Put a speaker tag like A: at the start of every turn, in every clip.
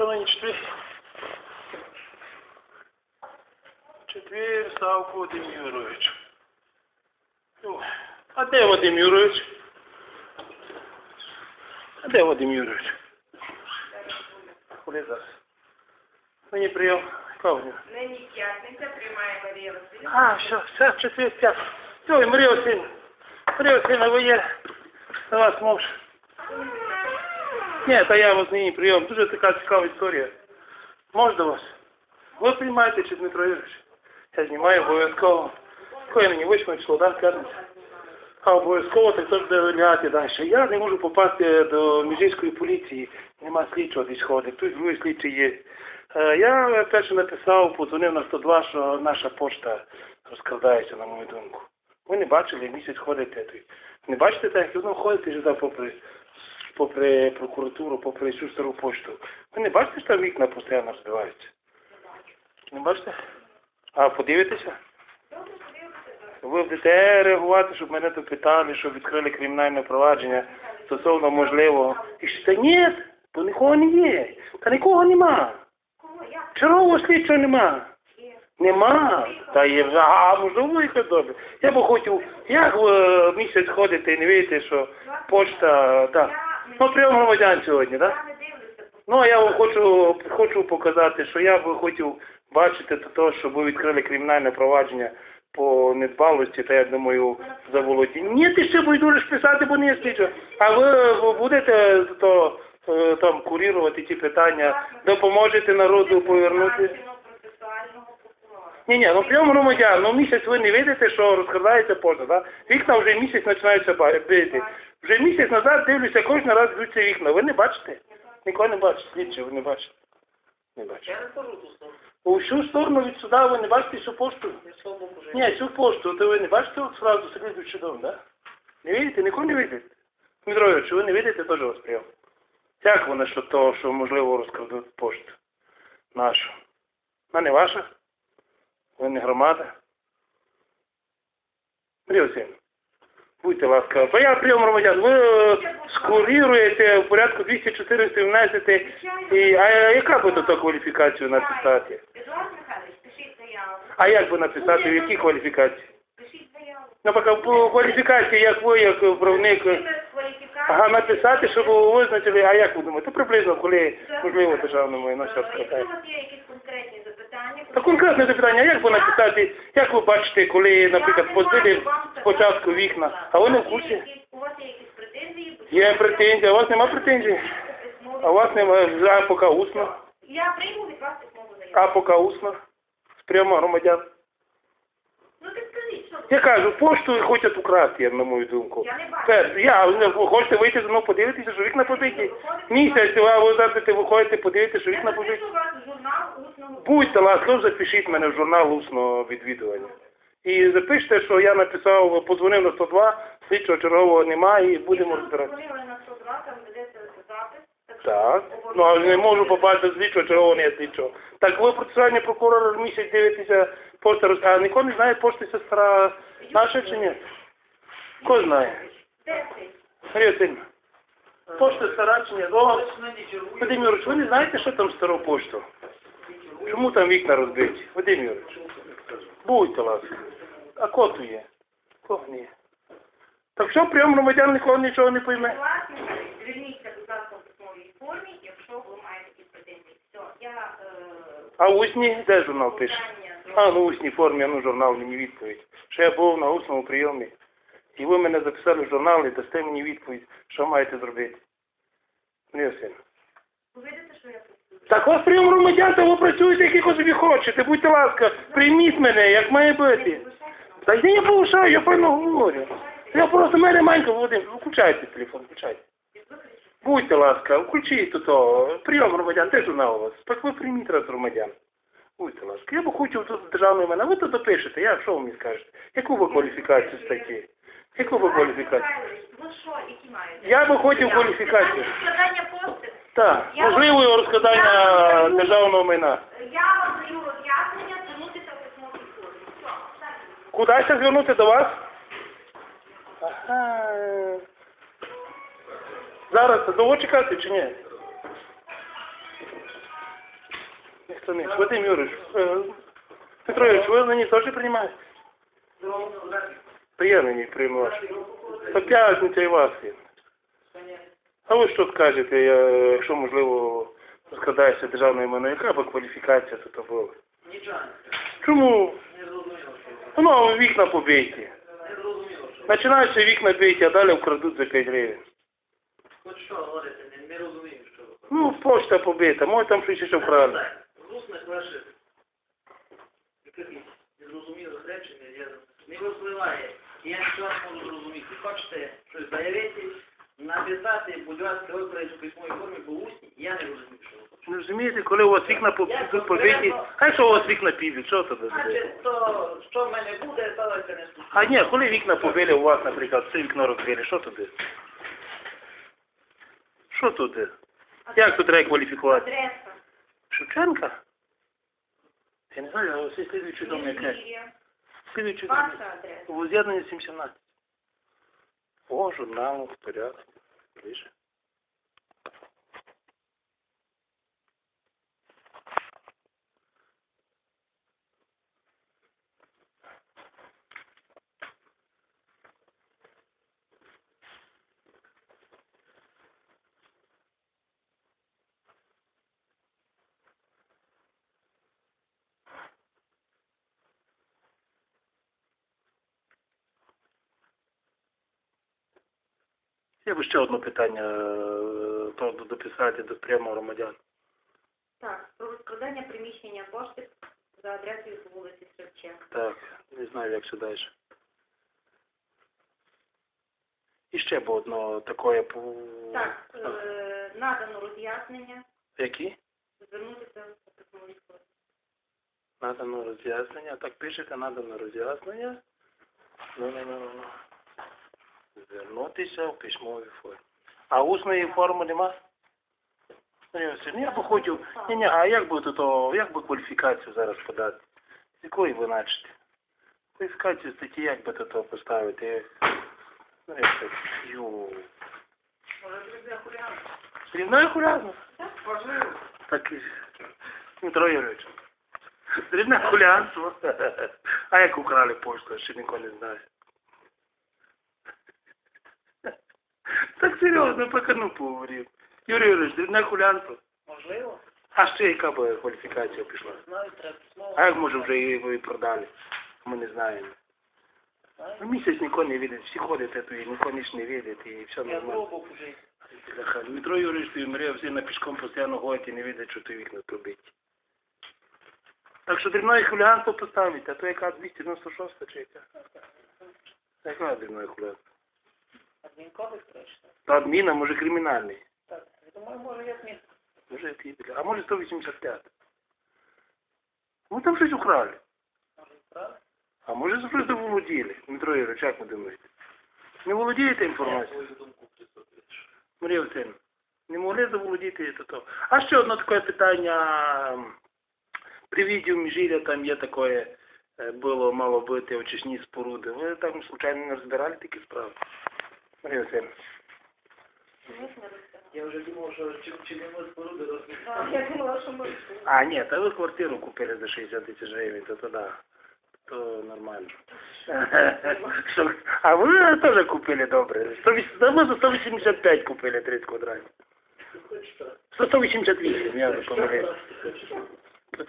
A: Що нині четвір? Четвір, Савко Вадим Юрович. Ну, А де Вадим Юрович? А де Вадим Юрович? Куди зараз? Мені прийом. Нього?
B: Нині п'ятниця приймає Марія Васильівна.
A: А, все, все, четвер, п'ять. Ой, Марія Васильівна. Марія Васильівна, ви є на вас мовш. Ні, та я вас нині прийом. Дуже така цікава історія. Може до вас? Ви приймаєте чи Дмитро Юрійович? Я знімаю обов'язково. Коли мені восьме число, так, п'ятниця? А обов'язково так теж буде виглядати далі. Я не можу попасти до міжійської поліції. Нема слідчого десь ходить. Тут другий слідчий є. Е, Я перше написав, подзвонив на 102, що наша пошта розкрадається, на мою думку. Ви не бачили, місяць ходите. Не бачите так, як воно ходите сюди попри, попри прокуратуру, попри всю стару пошту. Ви не бачите, що там вікна постійно розбиваються? Не бачите? А подивитеся? Ви будете реагувати, щоб мене тут питали, щоб відкрили кримінальне провадження стосовно можливого. І що та ні, бо нікого не є. Та нікого нема. Чергового слідчого нема. Нема. Та є вже, а можливо виїхати добре. Я би хотів, як е, місяць ходите і не видите, що почта, так. Ну, прийом громадян сьогодні, так?
B: Дивлюся.
A: Ну, а я вам хочу, хочу показати, що я би хотів бачити до того, щоб ви відкрили кримінальне провадження по недбалості, та я думаю, заволодіння. Ні, ти ще будеш писати, бо не є слідчо. А ви будете то, е, там курірувати ті питання, допоможете народу повернути. Ні, ні, ну прийом громадян, ну місяць ви не видите, що розкрадається пошта, так? Вікна вже місяць починаються бити. Вже місяць назад дивлюся, кожен раз б'ються вікна. Ви не бачите? Нікого не бачите, слідчі, ви не бачите. Не бачите.
C: Я не кажу ту сторону.
A: У всю сторону від сюди ви не бачите цю пошту? Ні, цю пошту, то ви не бачите от сразу слідуючий дом, да? Не видите? Нікого не видите? Дмитро Ігорович, ви не видите, теж вас прийом. Як вони, що то, що можливо розкрадуть пошту нашу? Вона не ваша? Ви не громада? Васильівна, будьте ласка. Бо я прийом громадян. Ви е, скуріруєте в порядку 214 внесете. І, а яка буде то кваліфікацію написати?
B: Едуард Михайлович, пишіть заяву.
A: А як би написати, в якій кваліфікації?
B: Пишіть заяву.
A: Ну, поки в кваліфікації, як ви, як правник, ага, написати, щоб ви визначили, а як ви думаєте, приблизно, коли, можливо, державне майно
B: Е,
A: зараз
B: Якщо у вас є якісь конкретні запитання,
A: Та конкретне запитання, як ви написати, як ви бачите, коли, наприклад, позбили спочатку вікна, а ви не в курсі?
B: У вас є якісь претензії?
A: Є претензії, а у вас нема претензій? А у вас нема, а поки усно,
B: Я прийму від вас письмову заяву.
A: а поки усно, прямо громадян.
B: Ну ти ви?
A: Я кажу, пошту хочуть украсти, на мою думку.
B: Я не бачу.
A: Я, ви хочете вийти, ну подивитися, що вікна побиті. Місяць, а ви завжди виходите, подивитися, що вікна побиті.
B: запишу вас в журнал усного.
A: Будьте ласка, запишіть мене в журнал усного відвідування. І запишіть, що я написав, подзвонив на 102, слідчого чергового немає і будемо розбиратися.
B: подзвонили на 102, там ведеться запис. що
A: Так. Ну, а не можу побачити слідчого, чергового не слідчого. Так ви процесуальний прокурор місяць дивитеся, пошта роз... А ніхто не знає, пошта сестра наша чи ні? Хто знає? Марія Васильівна, пошта стара чи ні?
C: Чарує.
A: Вадим Юрійович, ви не знаєте, що там стару пошту? Чому там вікна розбиті? Вадим будьте ласка. А кого є? Кого ні? Так що прийом громадян нікого нічого не пойме?
B: Власне, зверніться, будь ласка, в письмовій якщо ви маєте претензії. Все, я е,
A: А усні, де журнал пише? А, ну усній формі, ну журнал мені відповідь. Що я був на усному прийомі. І ви мене записали в журнал і дасте мені відповідь, що маєте зробити. Марія Васильівна.
B: ви видите, що я працюю?
A: Так у вас прийом громадян, то ви працюєте, як собі хочете. Будьте ласка, прийміть мене, як має бути. Та я не повишаю, я певно говорю. Я просто в мене маленько, Володимир, включайте телефон, включайте. Будьте ласка, включіть тут о, прийом громадян, де журнал у вас? Так ви прийміть раз громадян. Будьте ласка, я б хотів тут державне мене, ви тут допишете, я що ви мені скажете? Яку ви кваліфікацію статті? Яку ви кваліфікацію?
B: Ви що, які маєте?
A: Я би хотів кваліфікацію.
B: Складання пошти.
A: Так, можливо розкладання державного майна.
B: Я вам даю роз'яснення, звернутися в письмовій формі. Так.
A: Звернути до вас? Зараз довго чекати чи ні? представник. Вадим Юрійович, е, Петро Юрійович, ви нині теж приймаєте? То я нині прийму ваш. То п'ятниця і вас є. А ви що скажете, якщо, можливо, складається державна імена, яка б кваліфікація тут була?
C: Нічого
A: Чому?
C: не
A: Ну, вікна
C: не зрозуміло, що
A: Починаються вікна биті, а далі вкрадуть за 5 гривень.
C: Хоч що говорите, не, не розумію, що ви
A: Ну, почта побита, може там щось ще вкрали.
C: Русних ваших якихось незрозумілих речень я не випливає. І я нічого не можу зрозуміти. Хочете щось заявити, написати, будь ласка, виправити в письмовій формі, бо усні, я не розумію, що ви хочете.
A: Не розумієте, коли у вас вікна побиті, побиті, а якщо у вас вікна підуть, що тоді буде?
C: Значить, то що в мене буде, то це не стосується.
A: А ні, коли вікна побили у вас, наприклад, це вікно розбили, що туди? Що тут? Як тут треба кваліфікувати?
B: Адреса.
A: Шевченка? Я не знаю, а ось є слідуючий дом яке?
B: Міжгір'я.
A: Слідуючий дом.
B: Ваша адреса.
A: Воз'єднання 717. О, журнал, в порядку. Ближе. Я би ще одне питання е, дописати до прямо громадян.
B: Так, про розкрадання приміщення кошти за адресою по вулиці Шевченка.
A: Так, не знаю, як це далі. І ще б одно таке по...
B: Так, е, надано роз'яснення,
A: Які?
B: звернутися по письмовій.
A: Надано роз'яснення. Так пишете, надано роз'яснення. Ну, ну, ну, ну, ну. Звернутися в письмовій формі. А усної форми нема? Ну, я ну, б хотів, ні, ні, а як би то, як би кваліфікацію зараз подати? З якої ви начите? Кваліфікацію статті як би то поставити? Ну, як так, ю.
C: Може, друзі, хуліан?
A: Дрібне хулянство?
C: Можливо.
A: Так, Дмитро Юрійович. Дрібне хулянство. А як украли пошту, ще ніхто не знає. Так серйозно, поки ну поговорив. Юрій Юрійович, дрібне хулянство.
C: Можливо.
A: А ще яка б кваліфікація пішла?
C: Знаю, треба письмово.
A: А як може вже її ви продали? Ми не знаємо. Ну, місяць нікого не видить, всі ходять, то і ніч не видить, і все
C: Я
A: нормально.
C: пробував вже.
A: Дмитро Юрійович, ти мріяв, всі на пішком постійно ходять і не видять, що ти вікна пробиті. Так що дрібне хуліганство поставить, а то яка 296 чи яка? Яка дрібне хуліганство?
C: Адмінкодекс точно.
A: Та адміна, може кримінальний.
C: Так, я думаю, може я зміг.
A: Може який, бля, а може 185. Ну там щось украли.
C: Може, правда?
A: А може просто володіли. Дмитро Юрійович, як ви думаєте? Не володієте інформацією? Марія Васильівна, не могли заволодіти то то. А ще одне таке питання. При відео Міжіря там є таке, е, було мало бути очисні споруди. Ви там случайно не розбирали такі справи?
B: Розказали.
C: Я вже думав, що чи, чи не ми споруди
B: Так. Я думала, що ми...
A: А, ні, та ви квартиру купили за 60 тисяч гривень, то то. То нормально. А ви теж купили добре. 180 та ми за 185 купили 30 квадратів. За 188, я вже помилився.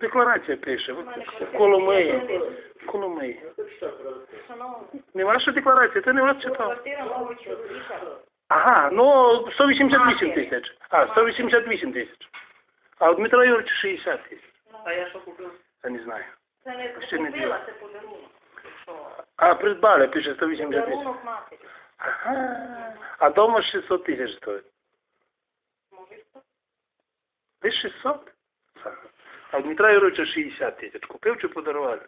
A: Декларація пише. Коломиї. Коломиї. Не ваша декларація, це не вас читав. Ага, ну 188 тисяч. А, 188 тисяч. А у Дмитра Юрійовича 60 тисяч.
C: А я що купив?
A: Я не знаю.
B: Це не купила, це подарунок.
A: А придбали, пише 180 тисяч.
B: Подарунок матері.
A: Ага. А дома 600 тисяч стоїть.
B: Може, що?
A: Ви 600? Ага. А у Дмитра Юрійовича 60 тисяч. Купив чи подарували?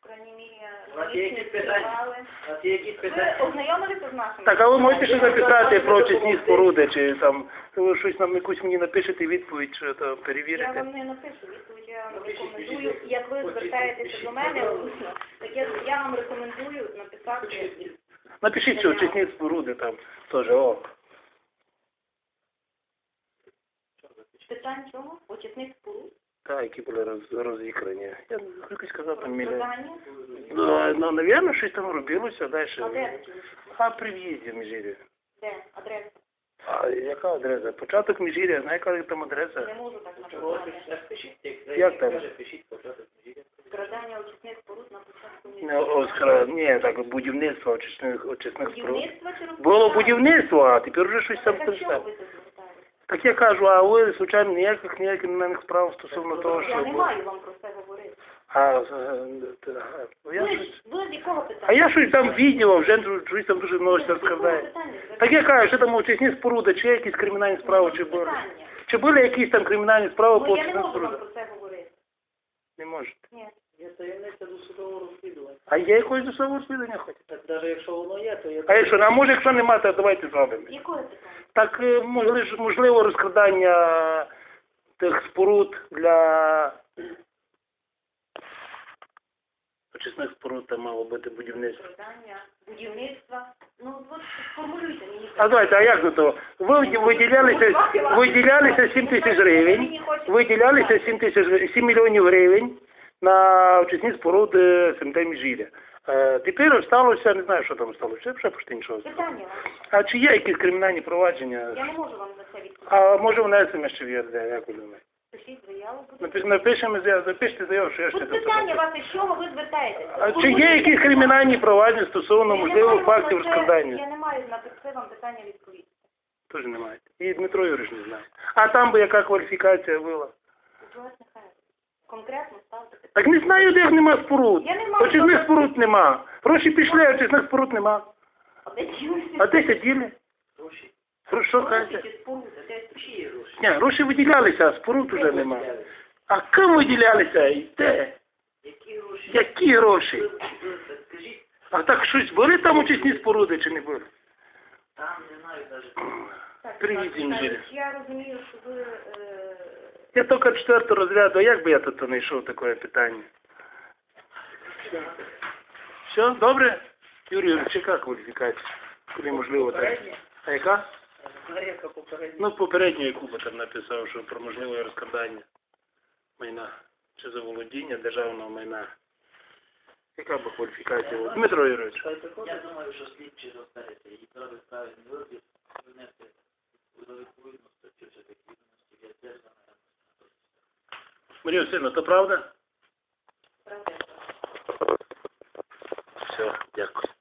B: В крайній мірі,
C: У вас є якісь питання? У вас є якісь
B: Ви ознайомилися з нашими?
A: Так, а ви можете ще записати про очисні споруди, чи там ви щось нам якусь мені напишете відповідь, чи то
B: Я
A: перевірите?
B: вам не напишу відповідь, я вам рекомендую. Як ви звертаєтеся до мене усно, так я, я вам рекомендую написати
A: Напишіть, що очисні споруди там теж, о.
B: питань чого? Очисних споруд.
A: Так, які були роз, розіграні. Я не хочу там мільйон. Ну, ну, навірно, щось там робилося
B: А
A: далі.
B: де?
A: А при в'їзді в Міжір'я.
B: Де? Адреса?
A: А яка адреса? Початок Міжір'я, знає, яка там адреса?
B: Не можу так написати.
A: Як там?
B: Скрадання очисних споруд на початку
A: Не, Оскар, ні, так, будівництво очисних, очисних споруд.
B: Будівництво чи розкрадання?
A: Було будівництво, а тепер вже щось там
B: Так а чого
A: там.
B: ви це звертаєте?
A: Так я кажу, а ви, звичайно, ніяких ніяких кримінальних справ стосовно того,
B: Я не маю вам про це говорити.
A: А, е, а, я
B: Ви,
A: щось...
B: ж- ви з якого питання?
A: а я щось там відео, вже щось там дуже що
B: якого
A: розказає. Так я кажу, що там очисні споруди, чи є якісь кримінальні справи, чи були? Чи були якісь там кримінальні справи по
B: Ну, я не можу вам
A: спорудах?
B: про це говорити.
A: Не можете.
B: Ні.
C: Є таємниця до судового розслідування.
A: А є якось досудове розслідування хоч?
C: Так навіть якщо воно є, то є.
A: А якщо, а може, якщо немає, то давайте зробимо.
B: Якого питання?
A: Так, е, можливо, розкрадання тих споруд для очисних споруд там мало бути будівництво.
B: Скрадання, будівництва. Ну, от сформулюйте мені.
A: А давайте, а як до того? Ви виділялися, виділялися 7 тисяч гривень, виділялися 7 тисяч, гри- 7 мільйонів гривень на очисні споруди СМТ Міжіря. Е, тепер сталося, не знаю, що там сталося, ще почти нічого.
B: Питання.
A: А чи є якісь кримінальні провадження?
B: Я не можу вам на це відповісти.
A: А може внесемо ще в ЄРД, як ви думаєте?
B: Пишіть заяву.
A: Напиш- Напишемо заяву, запишіть заяву, що я ще
B: Тут питання вас, із чого ви звертаєтеся?
A: А чи є якісь кримінальні провадження стосовно
B: Я не маю
A: фактів
B: на це-
A: розкрадання?
B: Я не маю на це вам питання відповісти.
A: Теж немає. І Дмитро Юрійович не знає. А там би яка кваліфікація була?
B: Будь ласка, нехай. Конкретно ставте питання.
A: Так не знаю, де нема споруд.
B: Я не маю
A: Очисних споруд нема. Гроші пішли, а очисних споруд нема.
B: А де ділися?
A: А де сиділи?
C: Гроші.
A: Що
B: Гроші
A: кажете?
B: чи споруди? Де?
C: Чиї гроші?
A: Ні, гроші виділялися, а споруд вже нема. А ким виділялися? І де?
C: Які гроші?
A: Які гроші?
C: Скажіть,
A: А так щось були там очисні споруди чи не були?
C: там не знаю навіть.
B: Так,
A: Привіт,
B: так, Я розумію, що ви... Е...
A: Я тільки четвертого розряду, а як би я тут знайшов таке питання? Все, добре? Юрій Юрійович, яка кваліфікація? Коли можливо так? А яка? Ну, попередньо яку би там написав, що про можливе розкрадання майна чи заволодіння державного майна. Яка б кваліфікація? Дмитро Юрійович.
C: Я думаю, що слідчі розбереться і зробить правильний вибір, внести до відповідну статтю все таки відомості, теж знаю.
A: Марія Васильевна, то правда? Правда. Все, дякую.